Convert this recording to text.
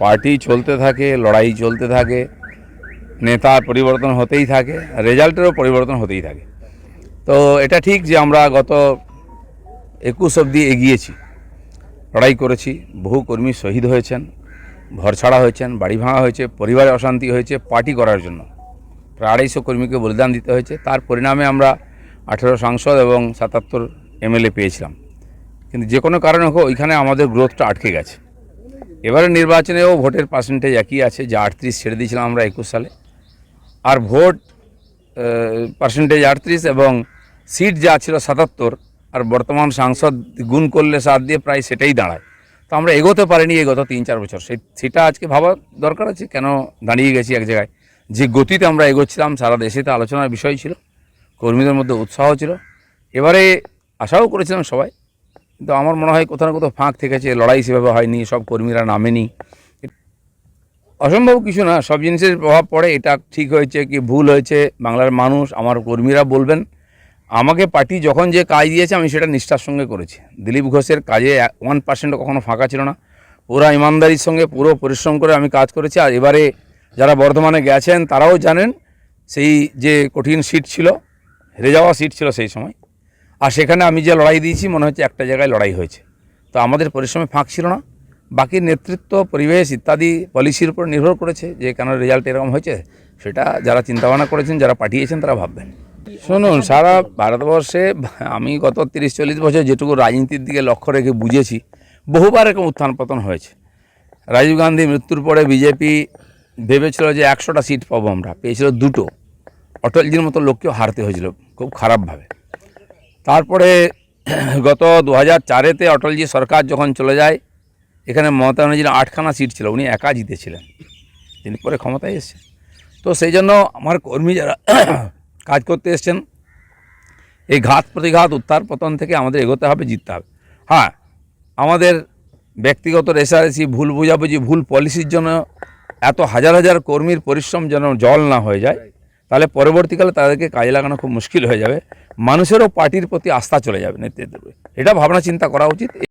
Party চলতে থাকে, লড়াই চলতে থাকে, নেতার পরিবর্তন হতেই থাকে, রেজাল্টেরও পরিবর্তন হতেই থাকে। তো এটা ঠিক যে আমরা গত একুশ অবধি এগিয়েছি, লড়াই করেছি, বহু কর্মী শহীদ হয়েছেন, ঘরছাড়া হয়েছেন, বাড়ি ভাঙা হয়েছে, পরিবারে অশান্তি হয়েছে, পার্টি করার জন্য। প্রায় আড়াইশো কর্মীকে বলিদান দিতে হয়েছে, তার পরিণামে আমরা আঠেরো সাংসদ এবং সাতাত্তর এমএলএ পেয়েছিলাম। কিন্তু যে কোনো কারণে হোক, ওইখানে আমাদের গ্রোথটা আটকে গেছে। এবারে নির্বাচনেও ভোটের পার্সেন্টেজ একই আছে, যে আটত্রিশ ছেড়ে দিয়েছিলাম আমরা একুশ সালে। আর ভোট পার্সেন্টেজ আটত্রিশ এবং সিট যা ছিল সাতাত্তর, আর বর্তমান সাংসদ গুণ করলে সাত দিয়ে প্রায় সেটাই দাঁড়ায়। তো আমরা এগোতে পারিনি এই তিন চার বছর। সেই সেটা আজকে ভাবা দরকার আছে, কেন দাঁড়িয়ে গেছি এক জায়গায়? যে গতিতে আমরা এগোচ্ছিলাম, সারা দেশে তো আলোচনার বিষয় ছিল, কর্মীদের মধ্যে উৎসাহ ছিল। এবারে আশাও করেছিলাম সবাই কিন্তু আমার মনে হয় কোথাও না কোথাও ফাঁক থেকেছে, লড়াই সেভাবে হয়নি, সব কর্মীরা নামেনি। অসম্ভব কিছু না, সব জিনিসের প্রভাব পড়ে, এটা ঠিক হয়েছে কি ভুল হয়েছে, বাংলার মানুষ, আমার কর্মীরা বলবেন। আমাকে পার্টি যখন যে কাজ দিয়েছে, আমি সেটা নিষ্ঠার সঙ্গে করেছি। দিলীপ ঘোষের কাজে ওয়ান পার্সেন্টও কখনো ফাঁকা ছিল না। পুরো ইমানদারির সঙ্গে পুরো পরিশ্রম করে আমি কাজ করেছি, আর এবারে যারা বর্ধমানে গেছেন, তারাও জানেন, সেই যে কঠিন সিট ছিল, হেরে যাওয়া সিট ছিল সেই সময়। আর সেখানে আমি যে লড়াই দিয়েছি, মনে হচ্ছে একটা জায়গায় লড়াই হয়েছে। তো আমাদের পরিশ্রমে ফাঁক ছিল না। বাকি নেতৃত্ব, পরিবেশ ইত্যাদি পলিসির উপর নির্ভর করেছে যে কেন রেজাল্ট এরকম হয়েছে, সেটা যারা চিন্তাভাবনা করেছেন, যারা পাঠিয়েছেন, তারা ভাববেন। শুনুন, সারা ভারতবর্ষে আমি গত তিরিশ চল্লিশ বছর যেটুকু রাজনীতির দিকে লক্ষ্য রেখে বুঝেছি, বহুবার এরকম উত্থান পতন হয়েছে। রাজীব গান্ধী মৃত্যুর পরে বিজেপি ভেবেছিল যে একশোটা সিট পাবো আমরা, পেয়েছিল দুটো। অটলজির মতো লোককেও হারতে হয়েছিল খুব খারাপভাবে। তারপরে গত দু হাজার চারেতে অটলজি সরকার যখন চলে যায়, এখানে মমতা ব্যানার্জির আটখানা সিট ছিল, উনি একা জিতেছিলেন। তিনি পরে ক্ষমতায় এসেছেন। তো সেই জন্য আমার কর্মী যারা কাজ করতে এসছেন, এই ঘাত প্রতিঘাত উত্তার পতন থেকে আমাদের এগোতে হবে, জিততে হবে। হ্যাঁ আমাদের ব্যক্তিগত রেসারেসি ভুল বোঝাবুঝি, ভুল পলিসির জন্য এত হাজার হাজার কর্মীর পরিশ্রম যেন জল না হয়ে যায়, তাহলে পরবর্তীকালে তাদেরকে কাজে লাগানো খুব মুশকিল হয়ে যাবে। মানুষেরও পার্টির প্রতি আস্থা চলে যাবে নেতৃত্বের। এটা ভাবনা চিন্তা করা উচিত